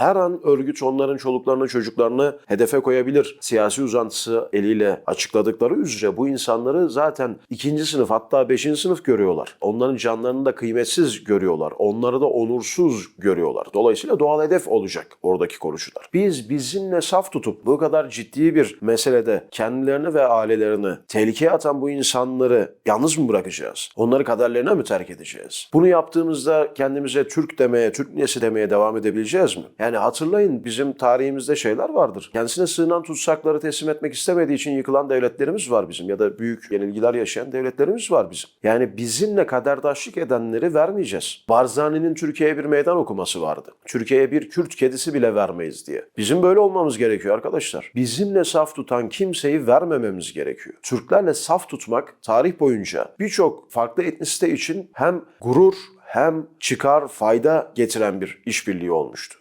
Her an örgüt onların çoluklarını, çocuklarını hedefe koyabilir. Siyasi uzantısı eliyle açıkladıkları üzere bu insanları zaten ikinci sınıf hatta beşinci sınıf görüyorlar. Onların canlarını da kıymetsiz görüyorlar. Onları da onursuz görüyorlar. Dolayısıyla doğal hedef olacak oradaki konuşular. Biz bizimle saf tutup bu kadar ciddi bir meselede kendilerini ve ailelerini tehlikeye atan bu insanları yalnız mı bırakacağız? Onları kaderlerine mi terk edeceğiz? Bunu yaptığımızda kendimize Türk demeye, Türk nesi demeye devam edebileceğiz mi? Yani hatırlayın bizim tarihimizde şeyler vardır. Kendisine sığınan tutsakları teslim etmek istemediği için yıkılan devletlerimiz var bizim ya da büyük yenilgiler yaşayan devletlerimiz var bizim. Yani bizimle kaderdaşlık edenleri vermeyeceğiz. Barzani'nin Türkiye'ye bir meydan okuması vardı. Türkiye'ye bir Kürt kedisi bile vermeyiz diye. Bizim böyle olmamız gerekiyor arkadaşlar. Bizimle saf tutan kimseyi vermememiz gerekiyor. Türklerle saf tutmak tarih boyunca birçok farklı etnisite için hem gurur hem çıkar, fayda getiren bir işbirliği olmuştu.